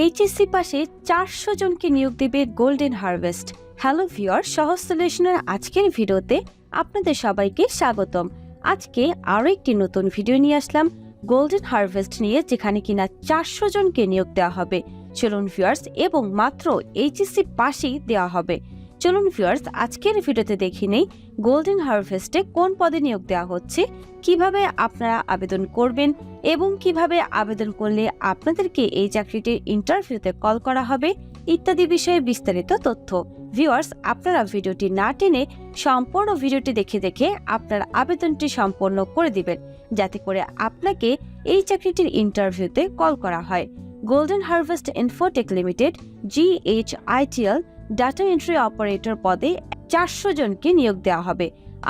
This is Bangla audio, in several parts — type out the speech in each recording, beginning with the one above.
এইচএসসি পাশে চারশো জনকে নিয়োগ দেবে গোল্ডেন হারভেস্ট হ্যালো ভিওর সহজ আজকের ভিডিওতে আপনাদের সবাইকে স্বাগতম। আজকে আরও একটি নতুন ভিডিও নিয়ে আসলাম গোল্ডেন হারভেস্ট নিয়ে, যেখানে কিনা চারশো জনকে নিয়োগ দেওয়া হবে। চলুন ভিউয়ার্স এবং মাত্র এইচএসসি পাশেই দেওয়া হবে। চলুন ভিউয়ার্স আজকের ভিডিওতে দেখে নেই গোল্ডেন হারভেস্টে কোন পদে নিয়োগ দেওয়া হচ্ছে, কীভাবে আপনারা আবেদন করবেন এবং কীভাবে আবেদন করলে আপনাদেরকে এই চাকরিটির ইন্টারভিউতে কল করা হবে, ইত্যাদি বিষয়ে বিস্তারিত তথ্য। ভিউয়ার্স আপনারা ভিডিওটি না টেনে সম্পূর্ণ ভিডিওটি দেখে দেখে আপনার আবেদনটি সম্পন্ন করে দিবেন, যাতে করে আপনাকে এই চাকরিটির ইন্টারভিউতে কল করা হয়। Golden harvest infotech limited GHITL data entry operator পদে চারশো জনকে নিয়োগ দেওয়া হবে।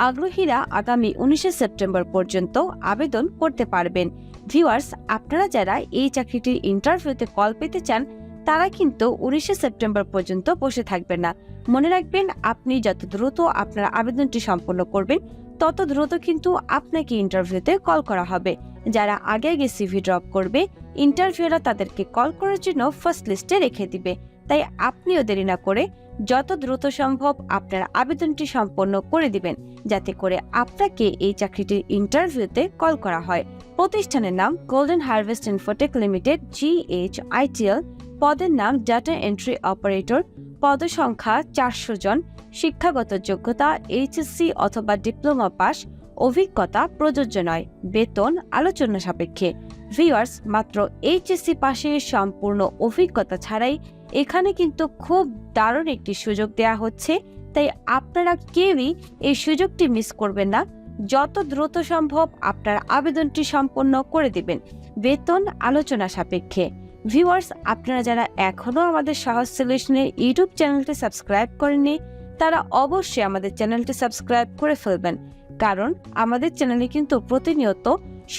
আগ্রহীরা আগামী উনিশে সেপ্টেম্বর পর্যন্ত আবেদন করতে পারবেন। ভিউয়ার্স আপনারা যারা এই চাকরিটির ইন্টারভিউতে কল পেতে চান, তারা কিন্তু উনিশে সেপ্টেম্বর পর্যন্ত বসে থাকবেন না। মনে রাখবেন, আপনি যত দ্রুত আপনার আবেদনটি সম্পন্ন করবেন, তত দ্রুত কিন্তু আপনাকে ইন্টারভিউতে কল করা হবে। যারা আগে আগে সিভি ড্রপ করবে ইন্টারভিউরা তাদেরকে কল করার জন্য ফার্স্ট লিস্টে রেখে দিবে। তাই আপনিও দেরি না করে যত দ্রুত সম্ভব আপনার আবেদনটি সম্পন্ন করে দিবেন, যাতে করে আপনাকে এই চাকরিটির ইন্টারভিউতে কল করা হয়। প্রতিষ্ঠানের নাম golden harvest infotech limited, GHITL. পদের নাম ডাটা এন্ট্রি অপারেটর। পদসংখ্যা চারশো জন। শিক্ষাগত যোগ্যতা এইচএসসি অথবা ডিপ্লোমা পাস। অভিজ্ঞতা প্রযোজ্য নয়। বেতন আলোচনা সাপেক্ষে। ভিউয়ার্স, মাত্র এইচএসসি পাশে সম্পূর্ণ অভিজ্ঞতা ছাড়াই এখানে কিন্তু খুব দারুণ একটি সুযোগ দেয়া হচ্ছে। তাই আপনারা কেউই এই সুযোগটি মিস করবেন না। যত দ্রুত সম্ভব আপনার আবেদনটি সম্পন্ন করে দিবেন। বেতন আলোচনা সাপেক্ষে। ভিউয়ার্স, আপনারা যারা এখনও আমাদের সহজ সলিউশনের ইউটিউব চ্যানেলটি সাবস্ক্রাইব করেননি, তারা অবশ্যই আমাদের চ্যানেলটি সাবস্ক্রাইব করে ফেলবেন। কারণ আমাদের চ্যানেলে কিন্তু প্রতিনিয়ত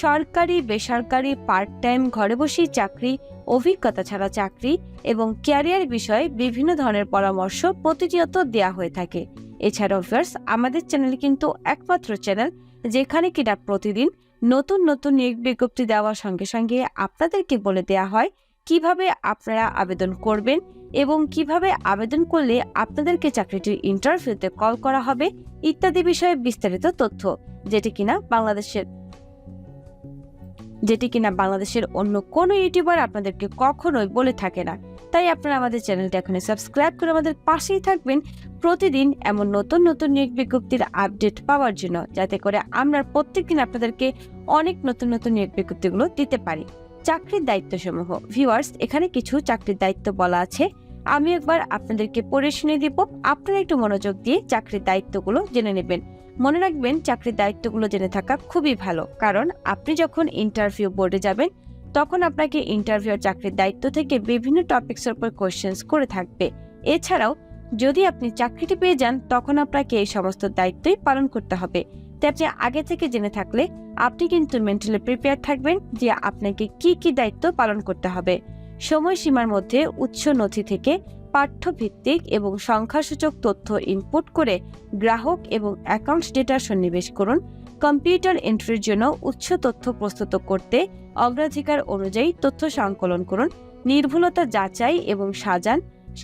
সরকারি, বেসরকারি পার্ট টাইম ঘরে বসেই চাকরি অভিজ্ঞতা ছাড়া চাকরি এবং ক্যারিয়ার বিষয়ে বিভিন্ন ধরনের পরামর্শ প্রতিনিয়ত দেওয়া হয়ে থাকে। এছাড়াও ভিউয়ার্স, আমাদের চ্যানেল কিন্তু একমাত্র চ্যানেল যেখানে কিনা প্রতিদিন নতুন নতুন নিয়োগ বিজ্ঞপ্তি দেওয়ার সঙ্গে সঙ্গে আপনাদেরকে বলে দেওয়া হয়, কীভাবে আপনারা আবেদন করবেন এবং কীভাবে আবেদন করলে আপনাদেরকে চাকরিটির ইন্টারভিউতে কল করা হবে ইত্যাদি বিষয়ে বিস্তারিত তথ্য, যেটি কিনা বাংলাদেশের যেটি কিনা বাংলাদেশের অন্য কোনো ইউটিউবার আপনাদেরকে কখনোই বলে থাকে না। তাই আপনারা আমাদের চ্যানেলটি এখন সাবস্ক্রাইব করে আমাদের পাশেই থাকবেন প্রতিদিন এমন নতুন নতুন নিয়োগ বিজ্ঞপ্তির আপডেট পাওয়ার জন্য, যাতে করে আমরা প্রত্যেকদিন আপনাদেরকে অনেক নতুন নতুন নিয়োগ বিজ্ঞপ্তিগুলো দিতে পারি। চাকরির দায়িত্বসমূহ। ভিউয়ার্স, এখানে কিছু চাকরির দায়িত্ব বলা আছে। আমি একবার আপনাদেরকে পড়ে শুনে দিব। আপনারা একটু মনোযোগ দিয়ে চাকরির দায়িত্বগুলো জেনে নেবেন। মনে রাখবেন, চাকরির দায়িত্বগুলো জেনে থাকা খুবই ভালো। কারণ আপনি যখন ইন্টারভিউ বোর্ডে যাবেন, তখন আপনাকে ইন্টারভিউর চাকরির দায়িত্ব থেকে বিভিন্ন টপিক্সের উপর কোশ্চেন্স করে থাকবে। এছাড়াও, যদি আপনি চাকরিটি পেয়ে যান, তখন আপনাকে এই সমস্ত দায়িত্বই পালন করতে হবে। তাই আপনি আগে থেকে জেনে থাকলে আপনি কিন্তু মেন্টালি প্রিপেয়ার থাকবেন যে আপনাকে কি কি দায়িত্ব পালন করতে হবে। সময়সীমার মধ্যে উৎস নথি থেকে পাঠ্যভিত্তিক এবং সংখ্যাসূচক তথ্য ইনপুট করে গ্রাহক এবং অ্যাকাউন্ট ডেটা সন্নিবেশ করুন। কম্পিউটার এন্ট্রির জন্য উৎস তথ্য প্রস্তুত করতে অগ্রাধিকার অনুযায়ী তথ্য সংকলন করুন। নির্ভুলতা যাচাই এবং সাজান,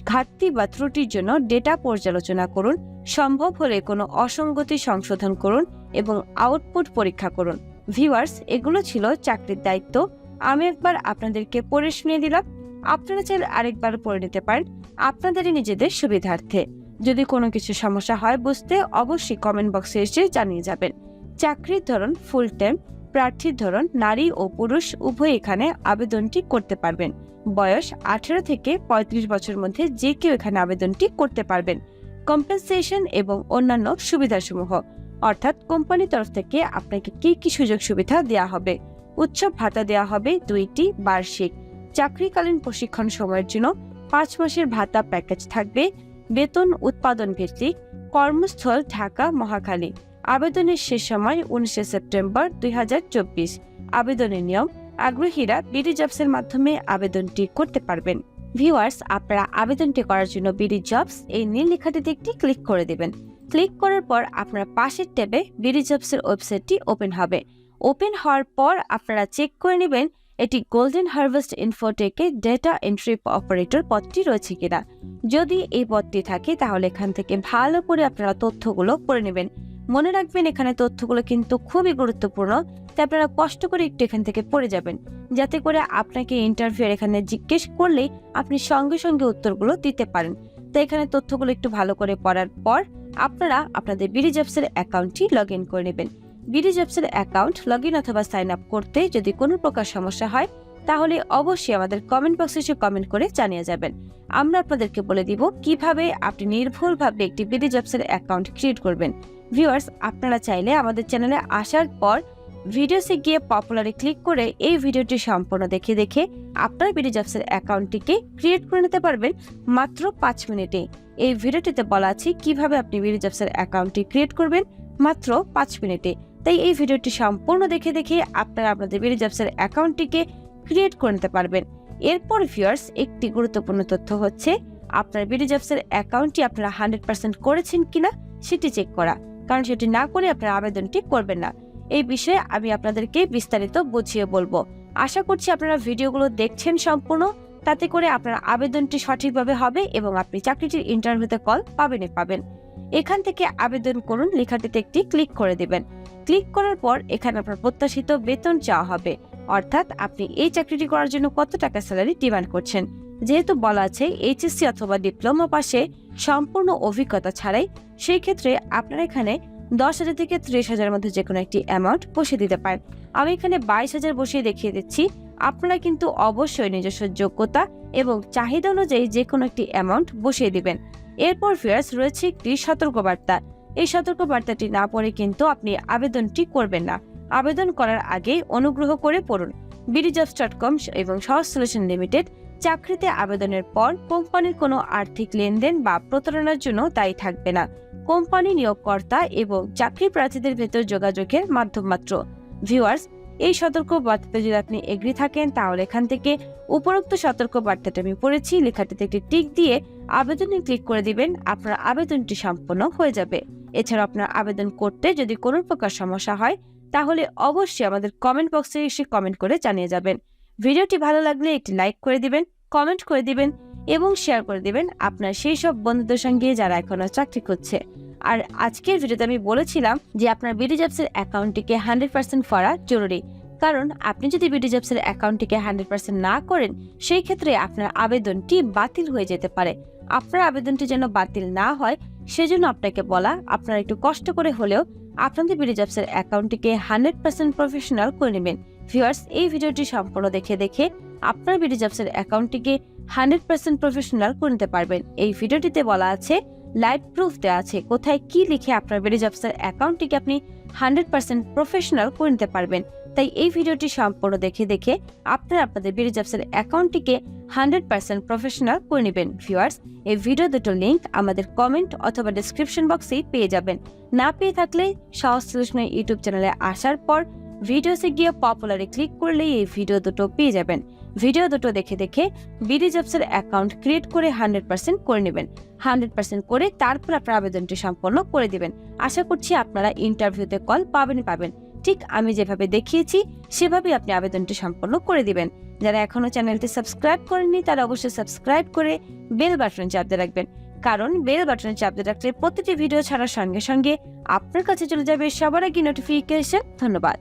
ঘাটতি বা ত্রুটির জন্য ডেটা পর্যালোচনা করুন। সম্ভব হলে কোনো অসঙ্গতি সংশোধন করুন এবং আউটপুট পরীক্ষা করুন। ভিউয়ার্স এগুলো ছিল চাকরির দায়িত্ব। আমি একবার আপনাদেরকে পড়ে শুনিয়ে দিলাম। আপনারা চাইলে আরেকবার পড়ে নিতে পারেন আপনাদেরই নিজেদের সুবিধার্থে। যদি কোনো কিছু সমস্যা হয় বুঝতে অবশ্যই কমেন্ট বক্সে এসে জানিয়ে যাবেন। চাকরির ধরন ফুল টাইম প্রার্থীর ধরন নারী ও পুরুষ উভয় এখানে আবেদনটি করতে পারবেন। বয়স আঠেরো থেকে ৩৫ বছর মধ্যে যে কেউ এখানে আবেদনটি করতে পারবেন। কম্পেনসেশন এবং অন্যান্য সুবিধাসমূহ। অর্থাৎ কোম্পানির তরফ থেকে আপনাকে কি কি সুযোগ সুবিধা দেওয়া হবে? উৎসব ভাতা দেওয়া হবে দুইটি বার্ষিক। চাকরিকালীন প্রশিক্ষণ সময়ের জন্য পাঁচ মাসের ভাতা প্যাকেজ থাকবে। বেতন উৎপাদন ভিত্তিক কর্মস্থল ঢাকা, মহাখালী। আবেদনের শেষ সময় উনিশে সেপ্টেম্বর দুই হাজার চব্বিশ। আবেদনের নিয়ম, আগ্রহীরা বিডি জবসের মাধ্যমে আবেদনটি করতে পারবেন। ভিউয়ার্স, আপনারা আবেদনটি করার জন্য বিডি জবস এই নীল লেখাটিতে একটি ক্লিক করে দেবেন। ক্লিক করার পর আপনার পাশের ট্যাবে বিডি জবসের ওয়েবসাইটটি ওপেন হবে। ওপেন হওয়ার পর আপনারা চেক করে নেবেন এটি গোল্ডেন হারভেস্ট ইনফোটেকে ডেটা এন্ট্রি অপারেটর পদটি রয়েছে কিনা। যদি এই পদটি থাকে, তাহলে এখান থেকে ভালো করে আপনারা তথ্যগুলো পড়ে নেবেন। মনে রাখবেন, এখানে তথ্যগুলো কিন্তু খুবই গুরুত্বপূর্ণ, তাই আপনারা কষ্ট করে একটু এখান থেকে পড়ে যাবেন। যাতে করে আপনাকে ইন্টারভিউ এখানে জিজ্ঞেস করলেই আপনি সঙ্গে সঙ্গে উত্তরগুলো দিতে পারেন। তো এখানে তথ্যগুলো একটু ভালো করে পড়ার পর আপনারা আপনাদের বিডি জবসের অ্যাকাউন্টটি লগ করে নেবেন। বিডি জবসের অ্যাকাউন্ট লগ ইন অথবা সাইন আপ করতে যদি কোনো প্রকার সমস্যা হয়, তাহলে অবশ্যই আমাদের কমেন্ট বক্সে এসে কমেন্ট করে জানিয়ে যাবেন। আমরা আপনাদেরকে বলে দিব কীভাবে আপনি নির্ভুলভাবে একটি বিডি জবসের অ্যাকাউন্ট ক্রিয়েট করবেন। ভিউয়ার্স, আপনারা চাইলে আমাদের চ্যানেলে আসার পর ভিডিওসে গিয়ে পপুলারে ক্লিক করে এই ভিডিওটি সম্পূর্ণ দেখে দেখে আপনার বিডি জবসের অ্যাকাউন্টটিকে ক্রিয়েট করে নিতে পারবেন মাত্র পাঁচ মিনিটে। এই ভিডিওটিতে বলা আছে কীভাবে আপনি বিডি জবসের অ্যাকাউন্টটি ক্রিয়েট করবেন মাত্র পাঁচ মিনিটে। তাই এই ভিডিওটি সম্পূর্ণ দেখে দেখে আপনারা আপনাদের বিডি জবসের অ্যাকাউন্টটিকে ক্রিয়েট করে নিতে পারবেন। এরপর ভিউয়ার্স একটি গুরুত্বপূর্ণ তথ্য হচ্ছে, আপনার বিডি জবসের অ্যাকাউন্টটি আপনারা হান্ড্রেড পার্সেন্ট করেছেন কিনা সেটি চেক করা। কারণ সেটি না করে আপনারা আবেদনটি করবেন না। এই বিষয়ে আমি আপনাদেরকে বিস্তারিত বুঝিয়ে বলব। আশা করছি আপনারা ভিডিওগুলো দেখছেন সম্পূর্ণ। তাতে করে আপনার আবেদনটি সঠিকভাবে হবে এবং আপনি চাকরিটির ইন্টারভিউতে কল পাবেনই পাবেন। এখান থেকে আবেদন করুন, লেখাটিতে একটি ক্লিক করে দেবেন। ক্লিক করার পর এখানে আপনার প্রত্যাশিত বেতন চাওয়া হবে। অর্থাৎ আপনি এই চাকরিটি করার জন্য কত টাকা স্যালারি ডিমান্ড করছেন। যেহেতু বলা আছে এইচএসসি অথবা ডিপ্লোমা পাশে সম্পূর্ণ অভিজ্ঞতা ছাড়াই সেই ক্ষেত্রে আপনারা এখানে দশ হাজার থেকে ত্রিশ হাজারের মধ্যে যে কোনো একটি অ্যামাউন্ট বসিয়ে দিতে পারেন। আমি এখানে বাইশ হাজার বসিয়ে দেখিয়ে দিচ্ছি। আপনারা কিন্তু অবশ্যই নিজস্ব যোগ্যতা এবং চাহিদা অনুযায়ী যে কোনো একটি অ্যামাউন্ট বসিয়ে দিবেন। এরপর ফিয়ার্স রয়েছে একটি সতর্কবার্তা। এই সতর্কবার্তাটি না পড়ে কিন্তু আপনি আবেদনটি করবেন না। আবেদন করার আগে অনুগ্রহ করে পড়ুন। বিডিজবস ডট কম এবং সহজ সলিউশন লিমিটেড চাকরিতে আবেদনের পর কোম্পানির কোনো আর্থিক লেনদেন বা প্রতারণার জন্য দায়ী থাকবে না। কোম্পানি নিয়োগকর্তা এবং চাকরি প্রার্থীদের ভেতর যোগাযোগের মাধ্যম মাত্র। ভিউয়ার্স এই সতর্ক বার্তাতে যদি আপনি এগ্রি থাকেন, তাহলে এখান থেকে উপরোক্ত সতর্ক বার্তাটা আমি পড়েছি। লেখাটিতে একটি টিক দিয়ে আবেদনে ক্লিক করে দিবেন, আপনার আবেদনটি সম্পন্ন হয়ে যাবে। এছাড়া আপনার আবেদন করতে যদি কোনো প্রকার সমস্যা হয়, তাহলে অবশ্যই আমাদের কমেন্ট বক্সে এসে কমেন্ট করে জানিয়ে যাবেন। ভিডিওটি ভালো লাগলে একটি লাইক করে দিবেন কমেন্ট করে দিবেন এবং শেয়ার করে দিবেন আপনার সেই সব বন্ধুদের সঙ্গে যারা এখনও চাকরি করছে। আর আজকের ভিডিওতে আমি বলেছিলাম যে আপনার বিডি জবসের অ্যাকাউন্টটিকে হান্ড্রেড পার্সেন্ট করা জরুরি। কারণ আপনি যদি বিডি জবসের অ্যাকাউন্টটিকে হান্ড্রেড পার্সেন্ট না করেন, সেই ক্ষেত্রে আপনার আবেদনটি বাতিল হয়ে যেতে পারে। আপনার আবেদনটি যেন বাতিল না হয়, সেজন্য আপনাকে বলা, আপনারা একটু কষ্ট করে হলেও আপনাদের বিডি জবসের অ্যাকাউন্টটিকে হান্ড্রেড পার্সেন্ট প্রফেশনাল করে নেবেন। ভিউয়ার্স, এই ভিডিওটি সম্পূর্ণ দেখে দেখে আপনার বিডি জবসের অ্যাকাউন্টটিকে হান্ড্রেড পার্সেন্ট প্রফেশনাল করে নিতে পারবেন। এই ভিডিওটিতে বলা আছে লাইভ প্রুফ দেওয়া আছে, কোথায় কি লিখে আপনার বিডি জবসের অ্যাকাউন্টটিকে আপনি হান্ড্রেড পার্সেন্ট প্রফেশনাল করে নিতে পারবেন। তাই এই ভিডিওটি সম্পূর্ণ দেখে দেখে আপনারা আপনাদের বিডি জবসের অ্যাকাউন্টটিকে হান্ড্রেড পার্সেন্ট প্রফেশনাল করে নেবেন। ভিউয়ার্স এই ভিডিও দুটো লিঙ্ক আমাদের কমেন্ট অথবা ডিসক্রিপশন বক্সেই পেয়ে যাবেন। না পেয়ে থাকলে সহজ সলিউশনের ইউটিউব চ্যানেলে আসার পর ভিডিওসে গিয়ে পপুলারে ক্লিক করলেই এই ভিডিও দুটো পেয়ে যাবেন। ভিডিও দুটো দেখে দেখে বিডি জবসের অ্যাকাউন্ট ক্রিয়েট করে হান্ড্রেড পার্সেন্ট করে নেবেন। হান্ড্রেড পার্সেন্ট করে তারপর আপনার আবেদনটি সম্পন্ন করে দিবেন। আশা করছি আপনারা ইন্টারভিউতে কল পাবেন পাবেন। ঠিক আমি যেভাবে দেখিয়েছি, সেভাবেই আপনি আবেদনটি সম্পন্ন করে দিবেন। যারা এখনও চ্যানেলটি সাবস্ক্রাইব করেননি, তারা অবশ্যই সাবস্ক্রাইব করে বেল বাটন চাপতে রাখবেন। কারণ বেল বাটনে চাপ দিয়ে রাখলে প্রতিটি ভিডিও ছাড়ার সঙ্গে সঙ্গে আপনার কাছে চলে যাবে সবার আগে নোটিফিকেশন ধন্যবাদ।